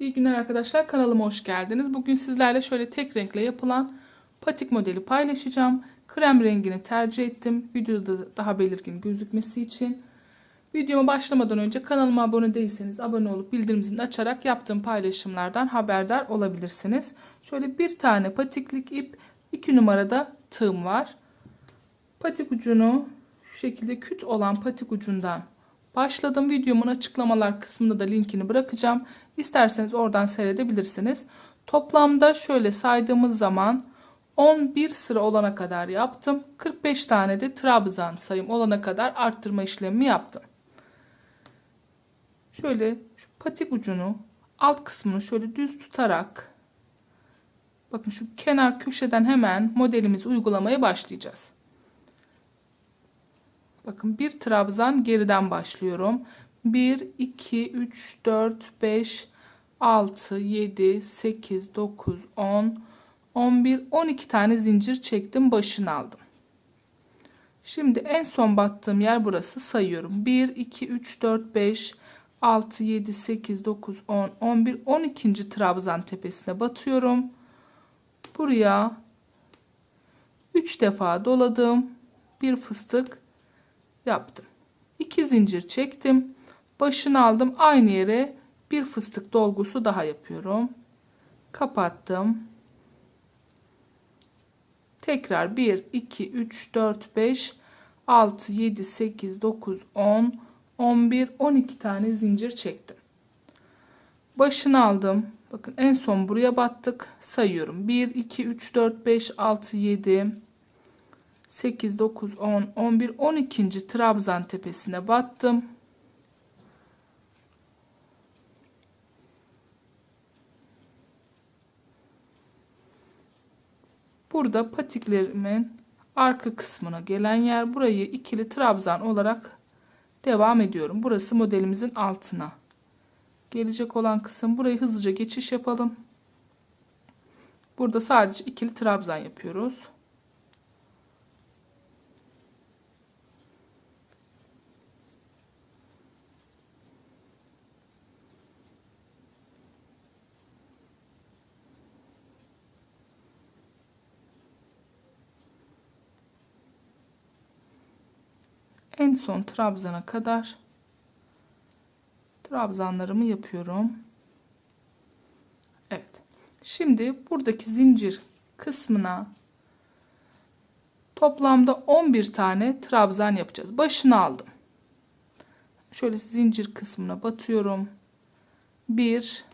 İyi günler arkadaşlar kanalıma hoş geldiniz. Bugün sizlerle şöyle tek renkle yapılan patik modeli paylaşacağım. Krem rengini tercih ettim. Videoda daha belirgin gözükmesi için. Videoma başlamadan önce kanalıma abone değilseniz abone olup bildirim açarak yaptığım paylaşımlardan haberdar olabilirsiniz. Şöyle bir tane patiklik ip 2 numarada tığım var. Patik ucunu şu şekilde küt olan patik ucundan başladım. Videomun açıklamalar kısmında da linkini bırakacağım. İsterseniz oradan seyredebilirsiniz. Toplamda şöyle saydığımız zaman 11 sıra olana kadar yaptım. 45 tane de trabzan sayım olana kadar arttırma işlemi yaptım. Şöyle şu patik ucunu alt kısmını şöyle düz tutarak bakın şu kenar köşeden hemen modelimizi uygulamaya başlayacağız. Bakın bir trabzan geriden başlıyorum. 1, 2, 3, 4, 5, 6, 7, 8, 9, 10, 11, 12 tane zincir çektim. Başını aldım. Şimdi en son battığım yer burası sayıyorum. 1, 2, 3, 4, 5, 6, 7, 8, 9, 10, 11, 12. trabzan tepesine batıyorum. Buraya 3 defa doladım. Bir fıstık yaptım. 2 zincir çektim. Başını aldım. Aynı yere bir fıstık dolgusu daha yapıyorum. Kapattım. Tekrar 1 2 3 4 5 6 7 8 9 10 11 12 tane zincir çektim. Başını aldım. Bakın en son buraya battık. Sayıyorum. 1 2 3 4 5 6 7 8 9 10 11 12. trabzan tepesine battım. Burada patiklerimin arka kısmına gelen yer burayı ikili trabzan olarak devam ediyorum. Burası modelimizin altına gelecek olan kısım. Burayı hızlıca geçiş yapalım. Burada sadece ikili trabzan yapıyoruz. En son trabzana kadar trabzanlarımı yapıyorum. Evet. Şimdi buradaki zincir kısmına toplamda 11 tane trabzan yapacağız. Başını aldım. Şöyle zincir kısmına batıyorum. 1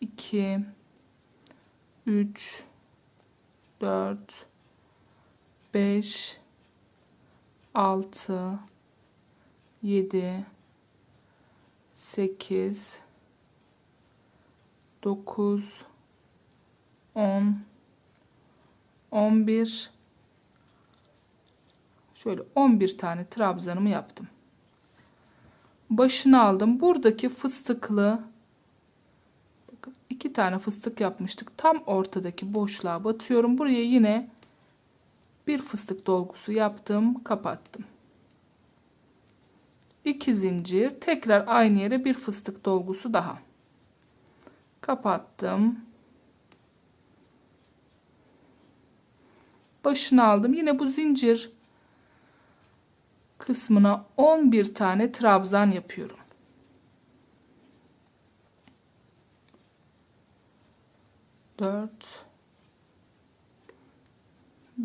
2 3 4 5 6 7 8 9 10 11 şöyle 11 tane trabzanımı yaptım. Başını aldım. Buradaki fıstıklı bakın iki tane fıstık yapmıştık. Tam ortadaki boşluğa batıyorum. Buraya yine bir fıstık dolgusu yaptım kapattım. 2 zincir tekrar aynı yere bir fıstık dolgusu daha. Kapattım. Başını aldım. Yine bu zincir kısmına 11 tane trabzan yapıyorum. 4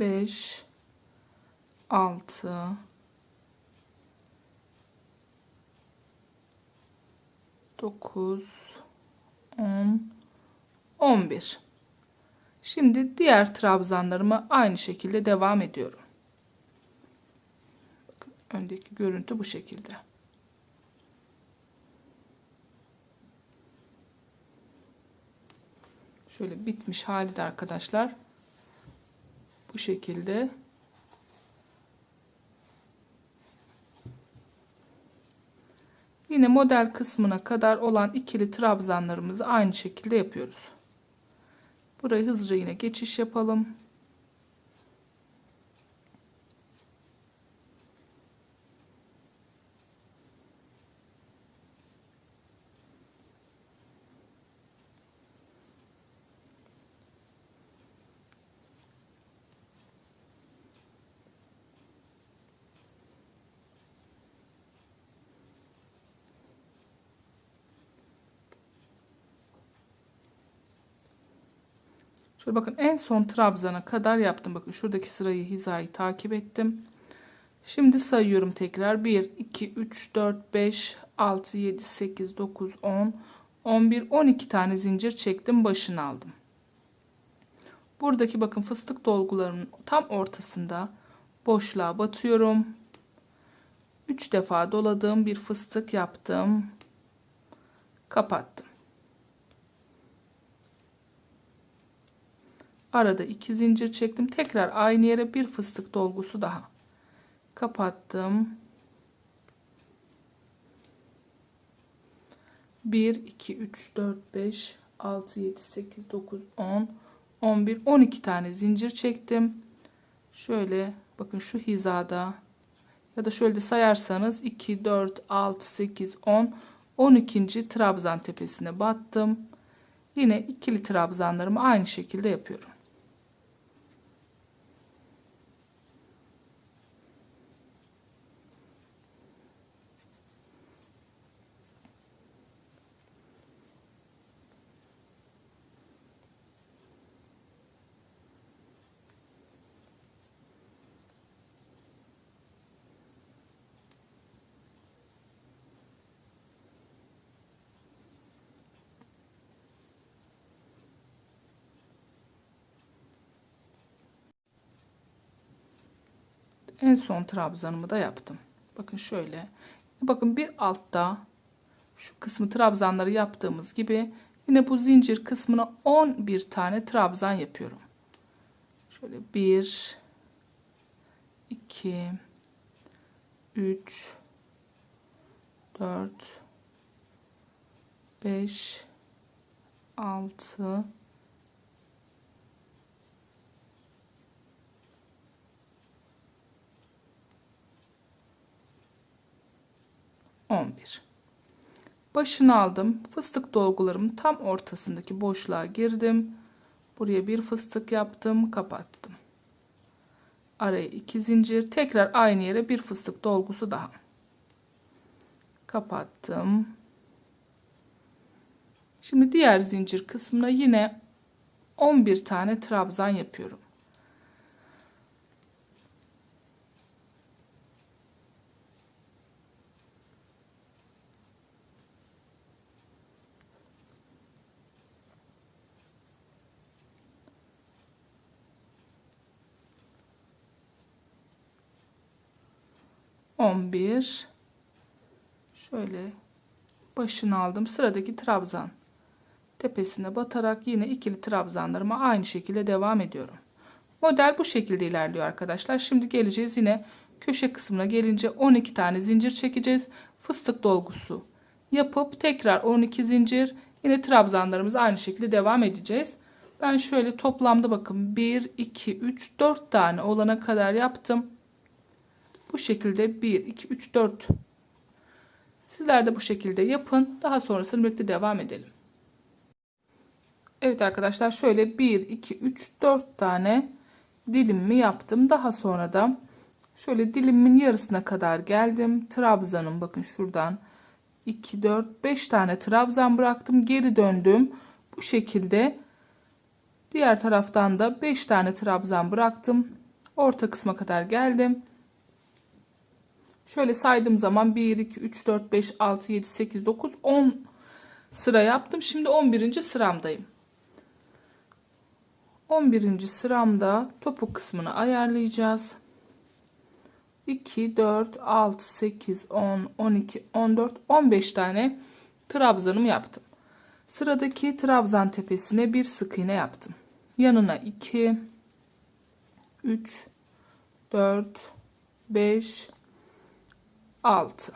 5 6 9 10 11 Şimdi diğer trabzanlarıma aynı şekilde devam ediyorum. Bakın öndeki görüntü bu şekilde. Şöyle bitmiş hali de arkadaşlar bu şekilde. Yine model kısmına kadar olan ikili trabzanlarımızı aynı şekilde yapıyoruz. Burayı hızlıca yine geçiş yapalım Şöyle bakın en son trabzana kadar yaptım. Bakın şuradaki sırayı hizayı takip ettim. Şimdi sayıyorum tekrar. 1, 2, 3, 4, 5, 6, 7, 8, 9, 10, 11, 12 tane zincir çektim. Başını aldım. Buradaki bakın fıstık dolgularının tam ortasında boşluğa batıyorum. 3 defa doladığım bir fıstık yaptım. Kapattım. Arada iki zincir çektim. Tekrar aynı yere bir fıstık dolgusu daha. Kapattım. 1 2 3 4 5 6 7 8 9 10 11 12 tane zincir çektim. Şöyle bakın şu hizada ya da şöyle de sayarsanız 2 4 6 8 10 12. trabzan tepesine battım. Yine ikili trabzanlarımı aynı şekilde yapıyorum. En son trabzanımı da yaptım. Bakın şöyle. Bakın bir altta şu kısmı trabzanları yaptığımız gibi yine bu zincir kısmına 11 tane trabzan yapıyorum. Şöyle 1 2 3 4 5 6 11. Başını aldım. Fıstık dolgularımın tam ortasındaki boşluğa girdim. Buraya bir fıstık yaptım, kapattım. Araya iki zincir, tekrar aynı yere bir fıstık dolgusu daha. Kapattım. Şimdi diğer zincir kısmına yine 11 tane trabzan yapıyorum. 11 şöyle başını aldım. Sıradaki trabzan. Tepesine batarak yine ikili trabzanlarıma aynı şekilde devam ediyorum. Model bu şekilde ilerliyor arkadaşlar. Şimdi geleceğiz yine köşe kısmına gelince 12 tane zincir çekeceğiz. Fıstık dolgusu yapıp tekrar 12 zincir. Yine trabzanlarımız aynı şekilde devam edeceğiz. Ben şöyle toplamda bakın 1 2 3 4 tane olana kadar yaptım bu şekilde 1, 2, 3, 4. Sizler de bu şekilde yapın. Daha sonrasını birlikte devam edelim. Evet arkadaşlar şöyle 1, 2, 3, 4 tane dilimimi yaptım. Daha sonra da şöyle dilimimin yarısına kadar geldim. Trabzanım bakın şuradan 2, 4, 5 tane trabzan bıraktım. Geri döndüm. Bu şekilde diğer taraftan da 5 tane trabzan bıraktım. Orta kısma kadar geldim. Şöyle saydığım zaman 1, 2, 3, 4, 5, 6, 7, 8, 9, 10 sıra yaptım. Şimdi 11. sıramdayım. 11. sıramda topuk kısmını ayarlayacağız. 2, 4, 6, 8, 10, 12, 14, 15 tane trabzanım yaptım. Sıradaki trabzan tepesine bir sık iğne yaptım. Yanına 2, 3, 4, 5, 6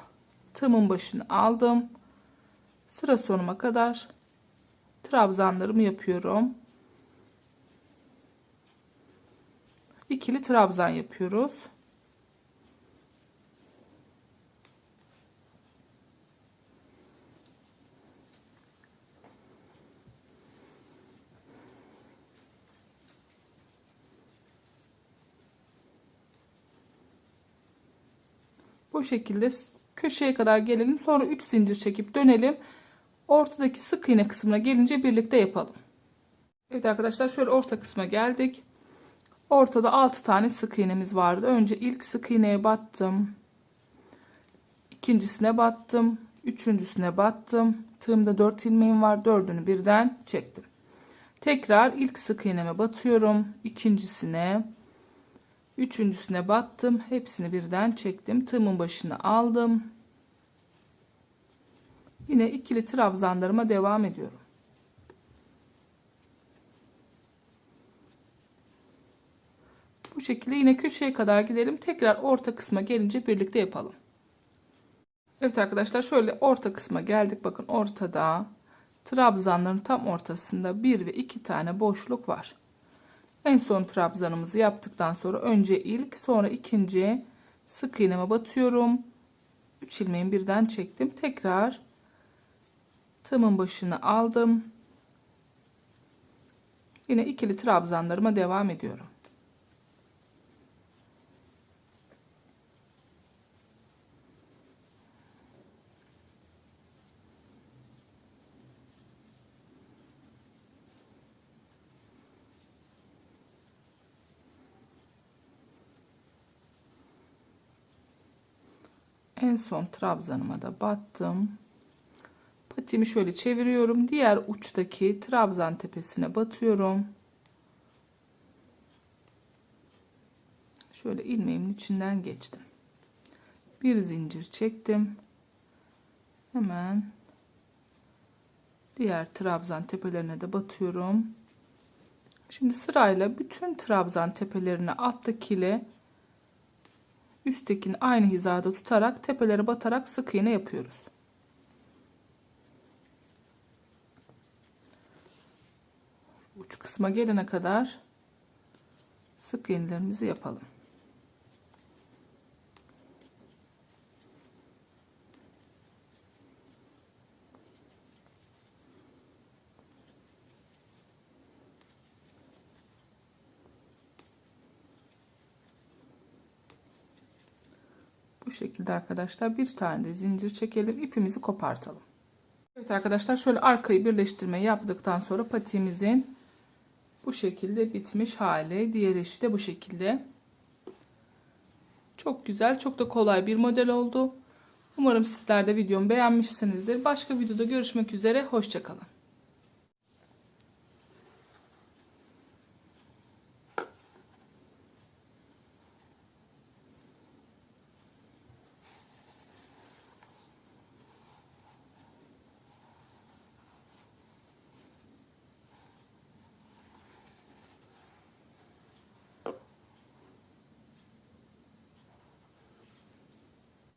tığımın başını aldım. Sıra sonuma kadar trabzanlarımı yapıyorum. İkili trabzan yapıyoruz Bu şekilde köşeye kadar gelelim. Sonra 3 zincir çekip dönelim. Ortadaki sık iğne kısmına gelince birlikte yapalım. Evet arkadaşlar şöyle orta kısma geldik. Ortada 6 tane sık iğnemiz vardı. Önce ilk sık iğneye battım. İkincisine battım. Üçüncüsüne battım. Tığımda 4 ilmeğim var. Dördünü birden çektim. Tekrar ilk sık iğneme batıyorum. İkincisine, üçüncüsüne battım. Hepsini birden çektim. Tığımın başını aldım. Yine ikili trabzanlarıma devam ediyorum. Bu şekilde yine köşeye kadar gidelim. Tekrar orta kısma gelince birlikte yapalım. Evet arkadaşlar şöyle orta kısma geldik. Bakın ortada trabzanların tam ortasında bir ve iki tane boşluk var. En son trabzanımızı yaptıktan sonra önce ilk sonra ikinci sık iğneme batıyorum. 3 ilmeğimi birden çektim. Tekrar tığımın başını aldım. Yine ikili trabzanlarıma devam ediyorum. En son trabzanıma da battım. Patimi şöyle çeviriyorum. Diğer uçtaki trabzan tepesine batıyorum. Şöyle ilmeğimin içinden geçtim. Bir zincir çektim. Hemen diğer trabzan tepelerine de batıyorum. Şimdi sırayla bütün trabzan tepelerine alttakiyle üsttekini aynı hizada tutarak tepelere batarak sık iğne yapıyoruz. Uç kısma gelene kadar sık iğnelerimizi yapalım. Bu şekilde arkadaşlar bir tane de zincir çekelim ipimizi kopartalım. Evet arkadaşlar şöyle arkayı birleştirme yaptıktan sonra patiğimizin bu şekilde bitmiş hali. Diğer eşi de bu şekilde. Çok güzel çok da kolay bir model oldu. Umarım sizler de videomu beğenmişsinizdir. Başka videoda görüşmek üzere. Hoşçakalın.